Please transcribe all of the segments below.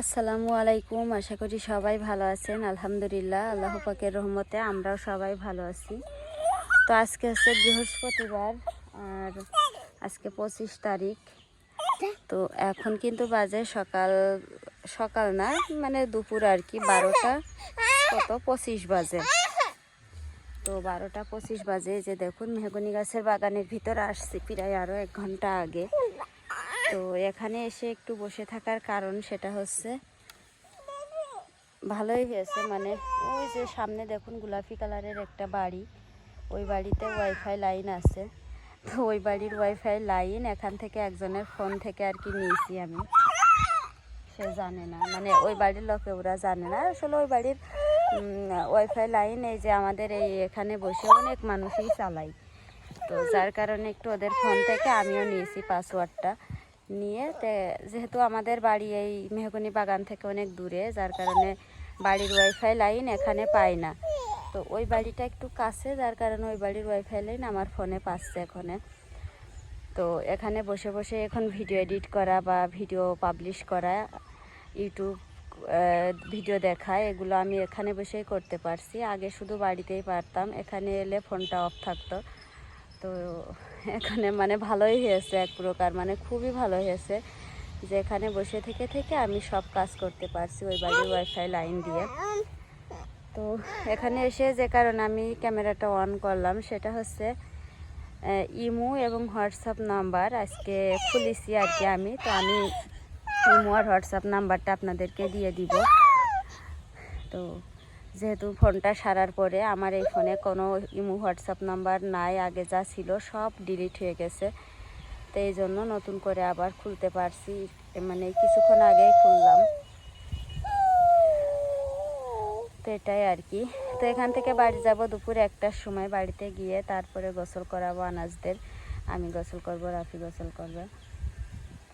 আসসালামু আলাইকুম, আশা করি সবাই ভালো আছেন। আলহামদুলিল্লাহ, আল্লাহ পাকের রহমতে আমরাও সবাই ভালো আছি। তো আজকে হচ্ছে বৃহস্পতিবার, আর আজকে পঁচিশ তারিখ। তো এখন কিন্তু বাজে সকাল সকাল না মানে দুপুর আর কি, বারোটা কত? পঁচিশ বাজে। তো বারোটা পঁচিশ বাজে যে দেখুন, মেহগনি গাছের বাগানের ভিতর আসছি, প্রায় আরও এক ঘণ্টা আগে। তো এখানে এসে একটু বসে থাকার কারণ সেটা হচ্ছে ভালোই হয়েছে মানে ওই যে সামনে দেখুন গোলাপি কালারের একটা বাড়ি, ওই বাড়িতে ওয়াইফাই লাইন আছে। তো ওই বাড়ির ওয়াইফাই লাইন এখান থেকে একজনের ফোন থেকে আর কি নিয়েছি আমি। সে জানে না মানে ওই বাড়ির লোকে ওরা জানে না। আসলে ওই বাড়ির ওয়াইফাই লাইন এই যে আমাদের এই এখানে বসে অনেক মানুষই চালাই তো যার কারণে একটু ওদের ফোন থেকে আমিও নিয়েছি পাসওয়ার্ডটা নিয়ে। তে যেহেতু আমাদের বাড়ি এই মেহগনি বাগান থেকে অনেক দূরে, যার কারণে বাড়ির ওয়াইফাই লাইন এখানে পাই না। তো ওই বাড়িটা একটু কাছে, যার কারণে ওই বাড়ির ওয়াইফাই লাইন আমার ফোনে পাচ্ছে এখানে। তো এখানে বসে বসে এখন ভিডিও এডিট করা বা ভিডিও পাবলিশ করা ইউটিউব ভিডিও দেখা, এগুলো আমি এখানে বসেই করতে পারছি। আগে শুধু বাড়িতেই পারতাম, এখানে এলে ফোনটা অফ থাকতো। তো এখানে মানে ভালোই হয়েছে এক প্রকার মানে খুবই ভালো হয়েছে। যে এখানে বসে থেকে থেকে আমি সব কাজ করতে পারছি ওই বাড়ির ওয়াইফাই লাইন দিয়ে। তো এখানে এসে যে কারণে আমি ক্যামেরাটা অন করলাম, সেটা হচ্ছে ইমো এবং হোয়াটসঅ্যাপ নাম্বার। আজকে খুলেছি আর কি আমি, তো আমি ইমো আর হোয়াটসঅ্যাপ নাম্বারটা আপনাদেরকে দিয়ে দিব। তো যেহেতু ফোনটা সারার পরে আমার এই ফোনে কোনো ইমো, হোয়াটসঅ্যাপ নাম্বার নাই, আগে যা ছিল সব ডিলিট হয়ে গেছে। তো এই জন্য নতুন করে আবার খুলতে পারছি মানে কিছুক্ষণ আগেই খুললাম। তো এটাই আর কি। তো এখান থেকে বাড়ি যাব দুপুর একটার সময় বাড়িতে গিয়ে তারপরে গোসল করাবো আনাজদের। আমি গোসল করব, রাফি গোসল করবে।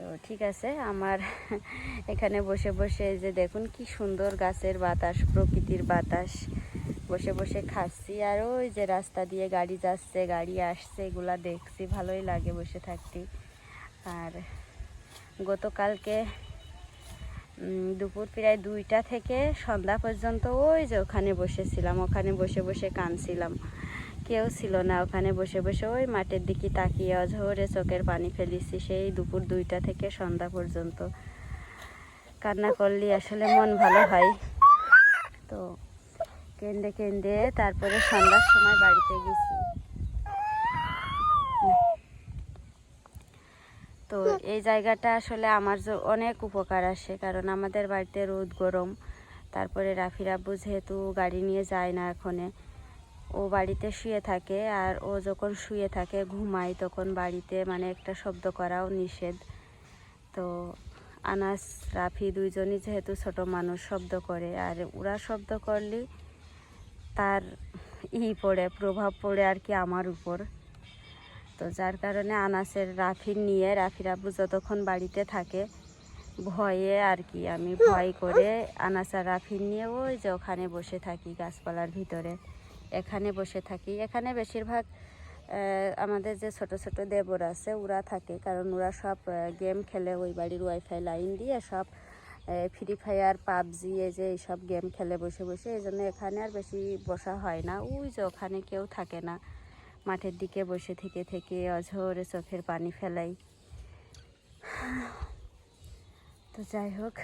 তো ঠিক আছে, আমার এখানে বসে বসে যে দেখুন কি সুন্দর গাছের বাতাস, প্রকৃতির বাতাস। বসে বসে খাচ্ছি আর ওই যে রাস্তা দিয়ে গাড়ি যাচ্ছে, গাড়ি আসছে, এগুলা দেখছি, ভালোই লাগে বসে থাকতে। আর গতকালকে দুপুর প্রায় দুইটা থেকে সন্ধ্যা পর্যন্ত ওই যে ওখানে বসেছিলাম, ওখানে বসে বসে কানছিলাম কেউ ছিল না। ওখানে বসে বসে ওই মাঠের দিকে তাকিয়ে অঝরে চোখের পানি ফেলেছি সেই দুপুর দুইটা থেকে সন্ধ্যা পর্যন্ত। কান্না করলে আসলে মন ভালো হয়। তো কেন্দে কেন্দে তারপরে সন্ধ্যার সময় বাড়িতে গেছি। তো এই জায়গাটা আসলে আমার অনেক উপকার আসে, কারণ আমাদের বাড়িতে রোদ গরম। তারপরে রাফির আব্বু যেহেতু গাড়ি নিয়ে যায় না এখনে ও বাড়িতে শুয়ে থাকে আর ও যখন শুয়ে থাকে, ঘুমায়, তখন বাড়িতে মানে একটা শব্দ করাও নিষেধ। তো আনাস, রাফি দুইজনই যেহেতু ছোট মানুষ, শব্দ করে। আর ওরা শব্দ করলে তার ই পড়ে, প্রভাব পড়ে আর কি আমার উপর। তো যার কারণে আনাসের, রাফির নিয়ে, রাফির আব্বু যতক্ষণ বাড়িতে থাকে, ভয়ে আর কি আমি ভয় করে আনাস আর রাফির নিয়ে ওই যে ওখানে বসে থাকি গাছপালার ভিতরে। এখানে বসে থাকি। এখানে বেশিরভাগ আমাদের যে ছোট ছোট দেবর আছে, ওরা থাকে। কারণ ওরা সব গেম খেলে ওই বাড়ির ওয়াইফাই লাইন দিয়ে সব ফ্রি ফায়ার পাবজি, এই যে এইসব গেম খেলে বসে বসে। এই জন্য এখানে আর বেশি বসা হয় না। ওই যে ওখানে কেউ থাকে না। মাঠের দিকে বসে থেকে থেকে অঝরে চোখের পানি ফেলাই। তো যাই হোক,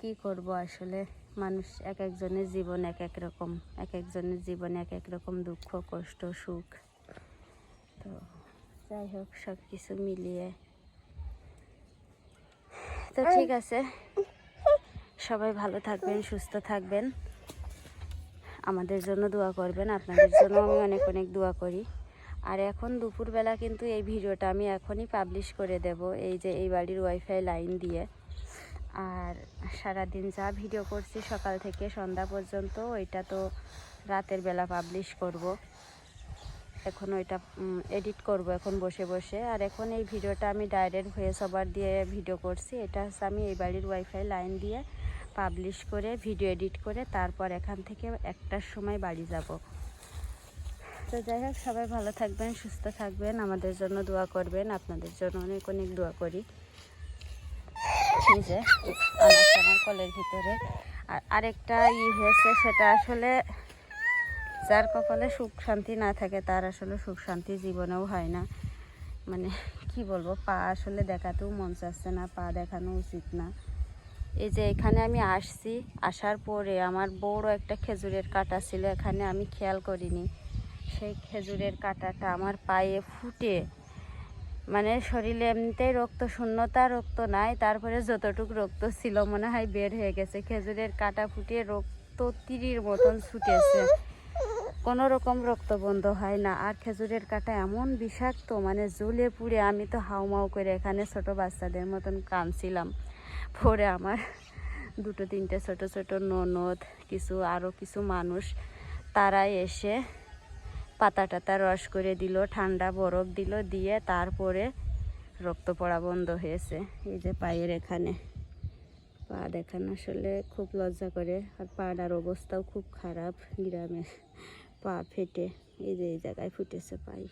কি করব আসলে? মানুষ এক একজনের জীবন এক এক রকম এক একজনের জীবন এক এক রকম দুঃখ কষ্ট সুখ। তো যাই হোক সব কিছু মিলিয়ে। তো ঠিক আছে। সবাই ভালো থাকবেন সুস্থ থাকবেন। আমাদের জন্য দোয়া করবেন আপনাদের জন্য আমি অনেক অনেক দোয়া করি। আর এখন দুপুরবেলা কিন্তু এই ভিডিওটা আমি এখনই পাবলিশ করে দেব এই যে এই বাড়ির ওয়াইফাই লাইন দিয়ে। আর সারাদিন যা ভিডিও করছি সকাল থেকে সন্ধ্যা পর্যন্ত ওইটা তো রাতের বেলা পাবলিশ করব। এখন ওইটা এডিট করব এখন বসে বসে। আর এখন এই ভিডিওটা আমি ডাইরেক্ট হয়ে ওভার দিয়ে ভিডিও করছি। এটা হচ্ছে আমি এই বাড়ির ওয়াইফাই লাইন দিয়ে পাবলিশ করে ভিডিও এডিট করে তারপর এখান থেকে একটার সময় বাড়ি যাব। তো যাই হোক, সবাই ভালো থাকবেন, সুস্থ থাকবেন। আমাদের জন্য দোয়া করবেন। আপনাদের জন্য অনেক অনেক দোয়া করি। আনাজ আমার কলের ভিতরে। আর আরেকটা ই হয়েছে, সেটা আসলে যার কপালে সুখ শান্তি না থাকে, তার আসলে সুখ শান্তি জীবনেও হয় না। মানে কি বলব, পা আসলে দেখাতেও মন চাচ্ছে না, পা দেখানো উচিত না। এই যে এখানে আমি আসছি, আসার পরে আমার বড় একটা খেজুরের কাটা ছিল, এখানে আমি খেয়াল করিনি। সেই খেজুরের কাঁটাটা আমার পায়ে ফুটে মানে শরীরে এমনিতেই রক্ত শূন্যতা রক্ত নাই, তারপরে যতটুকু রক্ত ছিল মনে হয় বের হয়ে গেছে। খেজুরের কাঁটা ফুটিয়ে রক্ত তিরির মতন ছুটেছে। কোনো রকম রক্ত বন্ধ হয় না। আর খেজুরের কাঁটা এমন বিষাক্ত মানে জ্বলে পুড়ে, আমি তো হাউমাউ করে এখানে ছোট বাচ্চাদের মতন কাঁদছিলাম। পরে আমার দুটো, তিনটে ছোট ছোট ননদ, কিছু আরও কিছু মানুষ তারাই এসে পাতা টাতা রস করে দিল, ঠান্ডা বরফ দিল, দিয়ে তারপরে রক্ত পড়া বন্ধ হয়েছে। এই যে পায়ের এখানে। পা দেখান আসলে খুব লজ্জা করে। আর পাড়ার অবস্থাও খুব খারাপ গ্রামে। পা ফেটে। এই যে এই জায়গায় ফুটেছে পাই।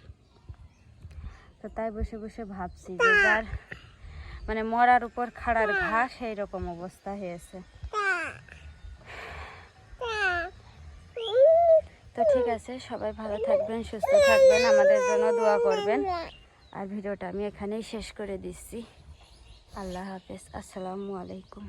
তো তাই বসে বসে ভাবছি যে যার মানে মরার উপর খাড়ার ঘাস সেই রকম অবস্থা হয়েছে তো ঠিক আছে, সবাই ভালো থাকবেন, সুস্থ থাকবেন, আমাদের জন্য দোয়া করবেন। আর ভিডিওটা আমি এখানেই শেষ করে দিচ্ছি। আল্লাহ হাফেজ, আসসালামু আলাইকুম।